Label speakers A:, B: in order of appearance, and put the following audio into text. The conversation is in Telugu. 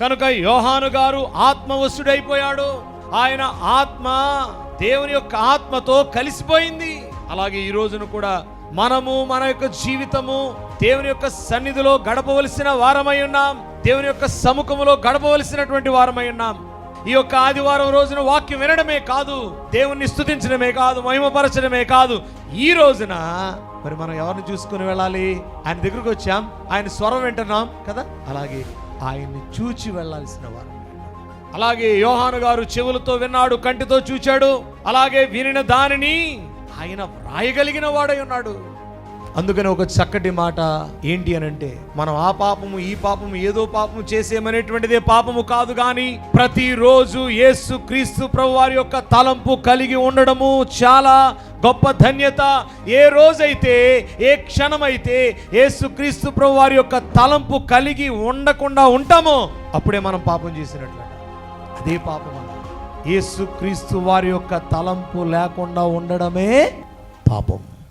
A: కనుక యోహాను గారు ఆత్మవశుడైపోయాడు. ఆయన ఆత్మ దేవుని యొక్క ఆత్మతో కలిసిపోయింది. అలాగే ఈ రోజున కూడా మనము మన యొక్క జీవితము దేవుని యొక్క సన్నిధిలో గడపవలసిన వారమై ఉన్నాం. దేవుని యొక్క సముఖములో గడపవలసినటువంటి వారమై ఉన్నాం. ఈ యొక్క ఆదివారం రోజున వాక్యం వినడమే కాదు దేవుణ్ణి స్తుతించడమే కాదు మహిమపరచడమే కాదు. ఈ రోజున మరి మనం ఎవరిని చూసుకుని వెళ్ళాలి? ఆయన దగ్గరకు వచ్చాం. ఆయన స్వరం వింటున్నాం కదా? అలాగే ఆయన్ని చూచి వెళ్ళాల్సిన వారు. అలాగే యోహాను గారు చెవులతో విన్నాడు కంటితో చూచాడు. అలాగే వినిన దానిని ఆయన వ్రాయగలిగిన వాడై ఉన్నాడు. అందుకని ఒక చక్కటి మాట ఏంటి అని అంటే మనం ఆ పాపము ఈ పాపము ఏదో పాపము చేసేమనేటువంటిదే పాపము కాదు కానీ ప్రతిరోజు యేసు క్రీస్తు ప్రభు వారి యొక్క తలంపు కలిగి ఉండడము చాలా గొప్ప ధన్యత. ఏ రోజైతే ఏ క్షణమైతే యేసు క్రీస్తు ప్రభు వారి యొక్క తలంపు కలిగి ఉండకుండా ఉంటామో అప్పుడే మనం పాపం చేసినట్లట. అదే పాపం అన్న యేసు క్రీస్తు వారి యొక్క తలంపు లేకుండా ఉండడమే పాపం.